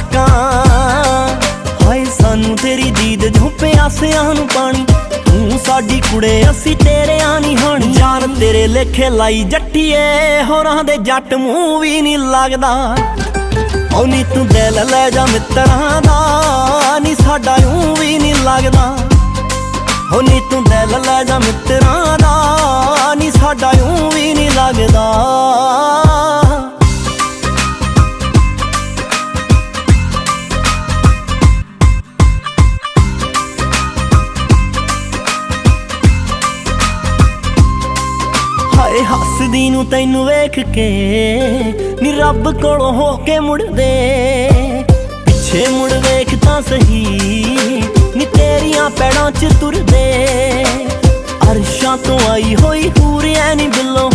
ਸਕਾਂ ਤੇਰੇ ਲੇਖੇ ਲਾਈ ਜੱਟੀਏ, ਹੋਰਾਂ ਦੇ ਜੱਟ ਮੂੰਹ ਵੀ ਨਹੀਂ ਲੱਗਦਾ। ਓ ਤੂੰ ਦਿਲ ਲੈ ਜਾ ਮਿੱਤਰਾਂ ਦਾ, ਨੀ ਸਾਡਾ ਊ ਵੀ ਨਹੀਂ ਲੱਗਦਾ। ਓ ਤੂੰ ਦਿਲ ਲੈ ਜਾ ਮਿੱਤਰਾਂ ਹਾਏ ਹੱਸਦੀ ਨੂੰ ਤੈਨੂੰ ਵੇਖ ਕੇ ਨੀ ਰੱਬ ਕੋਲੋਂ ਹੋ ਕੇ ਮੁੜਦੇ। ਪਿੱਛੇ ਮੁੜ ਵੇਖ ਤਾਂ ਸਹੀ ਨੀ ਤੇਰੀਆਂ ਪੈੜਾਂ 'ਚ ਤੁਰਦੇ। ਅਰਸ਼ਾਂ ਤੋਂ ਆਈ ਹੋਈ ਹੂਰ ਐ ਨੀ ਬਿੱਲੋਂ